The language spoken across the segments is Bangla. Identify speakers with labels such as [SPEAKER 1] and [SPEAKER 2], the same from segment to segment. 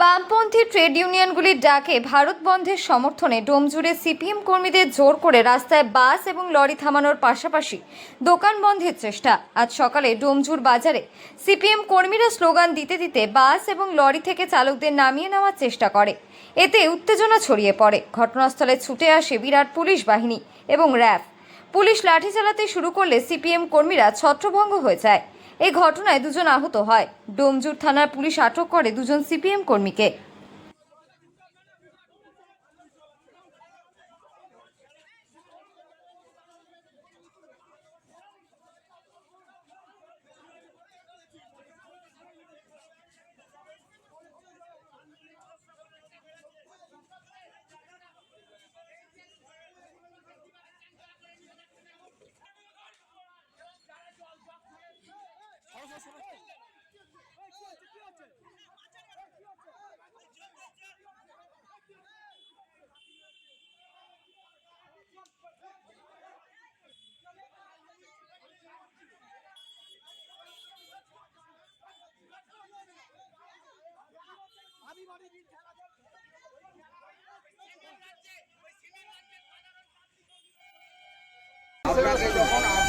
[SPEAKER 1] বামপন্থী ট্রেড ইউনিয়নগুলির ডাকে ভারত বন্ধের সমর্থনে ডোমজুড়ে সিপিএম কর্মীদের জোর করে রাস্তায় বাস এবং লরি থামানোর পাশাপাশি দোকান বন্ধের চেষ্টা। আজ সকালে ডোমজুর বাজারে সিপিএম কর্মীরা স্লোগান দিতে দিতে বাস এবং লরি থেকে চালকদের নামিয়ে নেওয়ার চেষ্টা করে। এতে উত্তেজনা ছড়িয়ে পড়ে। ঘটনাস্থলে ছুটে আসে বিরাট পুলিশ বাহিনী এবং র্যাব পুলিশ লাঠি চালাতে শুরু করলে সিপিএম কর্মীরা ছত্রভঙ্গ হয়ে যায়। এই ঘটনায় দুজন আহত হয়। ডোমজুর থানার পুলিশ আটক করে দুজন সিপিএম কর্মীকে।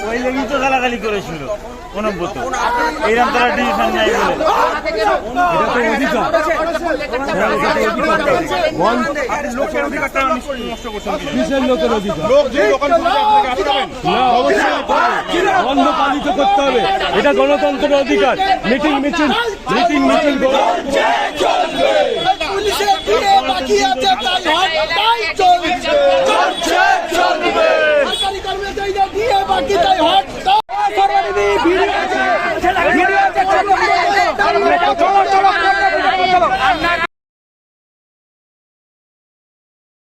[SPEAKER 2] ওই লেগেই তো গালাগালি করেছিল অনব্বত এইরকম তারা ডিসিশন নেয় বলে।
[SPEAKER 3] পালিত করতে হবে। এটা গণতন্ত্রের অধিকার। মিটিং মিছিল মিটিং মিছিল চলছে চলছে চলবে। সরকারি কর্মচারীদের দিয়ে বাকি তাই